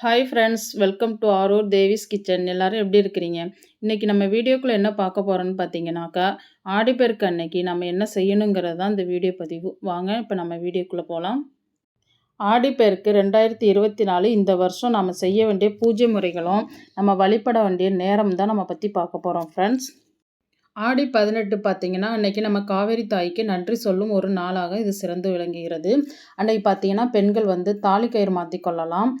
Hi friends welcome to Aarur Devi's kitchen எல்லோரும் எப்படி இருக்கிறீங்க? இன்றைக்கி நம்ம வீடியோக்குள்ளே என்ன பார்க்க போகிறோன்னு பார்த்தீங்கன்னாக்கா ஆடிப்பெருக்கு அன்னைக்கு நம்ம என்ன செய்யணுங்கிறது தான் இந்த வீடியோ பதிவு. வாங்க இப்போ நம்ம வீடியோக்குள்ளே போகலாம் ஆடிப்பெருக்கு ரெண்டாயிரத்தி இருபத்தி நாலு இந்த வருஷம் நம்ம செய்ய வேண்டிய பூஜை முறைகளும் நம்ம வழிபட வேண்டிய நேரம் தான் நம்ம பற்றி பார்க்க போகிறோம் ஃப்ரெண்ட்ஸ் ஆடி பதினெட்டு பார்த்திங்கன்னா அன்றைக்கி நம்ம காவேரி தாய்க்கு நன்றி சொல்லும் ஒரு நாளாக இது சிறந்து விளங்குகிறது. அன்றைக்கி பார்த்திங்கன்னா பெண்கள் வந்து தாலி கயிறு மாற்றி கொள்ளலாம்.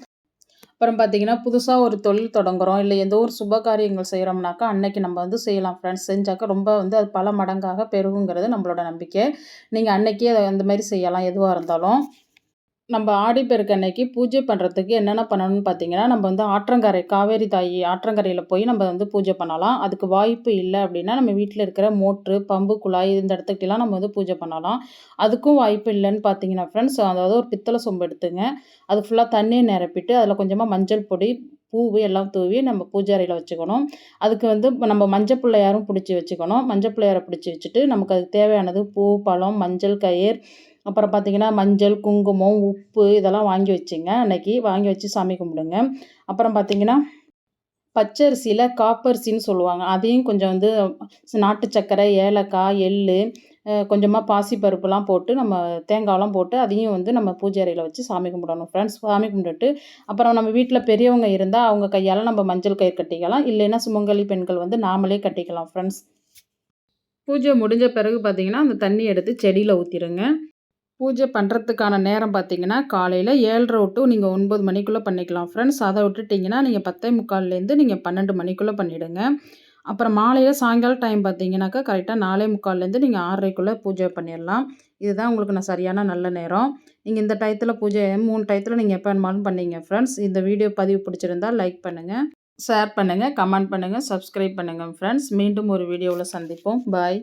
அப்புறம் பார்த்திங்கன்னா புதுசாக ஒரு தொழில் தொடங்குகிறோம் இல்லை எந்த ஒரு சுப காரியங்கள் செய்கிறோம்னாக்கா அன்னைக்கு நம்ம வந்து செய்யலாம் ஃப்ரெண்ட்ஸ் செஞ்சாக்கா ரொம்ப வந்து அது பல மடங்காக பெருகுங்கிறது நம்மளோட நம்பிக்கை. நீங்கள் அன்னைக்கே அதை அந்த மாதிரி செய்யலாம் எதுவாக இருந்தாலும். நம்ம ஆடிப்பெருக்கு அன்னைக்கு பூஜை பண்ணுறதுக்கு என்னென்ன பண்ணணும்னு பார்த்தீங்கன்னா நம்ம வந்து ஆற்றங்கரை காவேரி தாயி ஆற்றங்கரையில் போய் நம்ம வந்து பூஜை பண்ணலாம். அதுக்கு வாய்ப்பு இல்லை அப்படின்னா நம்ம வீட்டில் இருக்கிற மோட்ரு பம்பு குழாய் இந்த இடத்துக்கிட்டலாம் நம்ம வந்து பூஜை பண்ணலாம். அதுக்கும் வாய்ப்பு இல்லைன்னு பார்த்தீங்கன்னா ஃப்ரெண்ட்ஸ் அதாவது ஒரு பித்தளை சொம்பு எடுத்துங்க. அது ஃபுல்லாக தண்ணியை நிரப்பிட்டு அதில் கொஞ்சமாக மஞ்சள் பொடி பூவு எல்லாம் தூவி நம்ம பூஜை அறையில் வச்சுக்கணும். அதுக்கு வந்து நம்ம மஞ்சள் பிள்ளையாரும் பிடிச்சி வச்சுக்கணும். மஞ்சள் பிள்ளையாரை பிடிச்சி வச்சுட்டு நமக்கு அதுக்கு தேவையானது பூ பழம் மஞ்சள் கயிர் அப்புறம் பார்த்திங்கன்னா மஞ்சள் குங்குமம் உப்பு இதெல்லாம் வாங்கி வச்சுங்க. அன்னைக்கு வாங்கி வச்சு சாமி கும்பிடுங்க. அப்புறம் பார்த்திங்கன்னா பச்சரிசியில் காப்பரிசின்னு சொல்லுவாங்க. அதையும் கொஞ்சம் வந்து நாட்டு சர்க்கரை ஏலக்காய் எள் கொஞ்சமாக பாசிப்பருப்புலாம் போட்டு நம்ம தேங்காயெலாம் போட்டு அதையும் வந்து நம்ம பூஜை அறையில் வச்சு சாமி கும்பிடணும் ஃப்ரெண்ட்ஸ் சாமி கும்பிட்டுட்டு அப்புறம் நம்ம வீட்டில் பெரியவங்க இருந்தால் அவங்க கையால் நம்ம மஞ்சள் கயிறு கட்டிக்கலாம். இல்லைன்னா சுமங்கலி பெண்கள் வந்து நாமளே கட்டிக்கலாம் ஃப்ரெண்ட்ஸ் பூஜை முடிஞ்ச பிறகு பார்த்திங்கன்னா அந்த தண்ணி எடுத்து செடியில் ஊற்றிடுங்க பூஜை பண்ணுறதுக்கான நேரம் பார்த்தீங்கன்னா காலையில் ஏழரை விட்டு நீங்கள் ஒன்பது மணிக்குள்ளே பண்ணிக்கலாம். ஃப்ரெண்ட்ஸ் அதை விட்டுட்டிங்கன்னா நீங்கள் பத்தே முக்கால்லேருந்து நீங்கள் பன்னெண்டு மணிக்குள்ளே பண்ணிவிடுங்க அப்புறம் மாலையில் சாயங்காலம் டைம் பார்த்தீங்கன்னாக்கா கரெக்டாக நாலே முக்கால்லேருந்து நீங்கள் ஆறரைக்குள்ளே பூஜை பண்ணிடலாம் இதுதான் உங்களுக்கு நான் சரியான நல்ல நேரம். நீங்கள் இந்த டயத்தில் பூஜை மூணு டயத்தில் நீங்கள் எப்போ வேணுமாலும் பண்ணிங்க. ஃப்ரெண்ட்ஸ் இந்த வீடியோ பதிவு பிடிச்சிருந்தால் லைக் பண்ணுங்கள் ஷேர் பண்ணுங்கள் கமெண்ட் பண்ணுங்கள் சப்ஸ்கிரைப் பண்ணுங்கள் ஃப்ரெண்ட்ஸ் மீண்டும் ஒரு வீடியோவில் சந்திப்போம். பாய்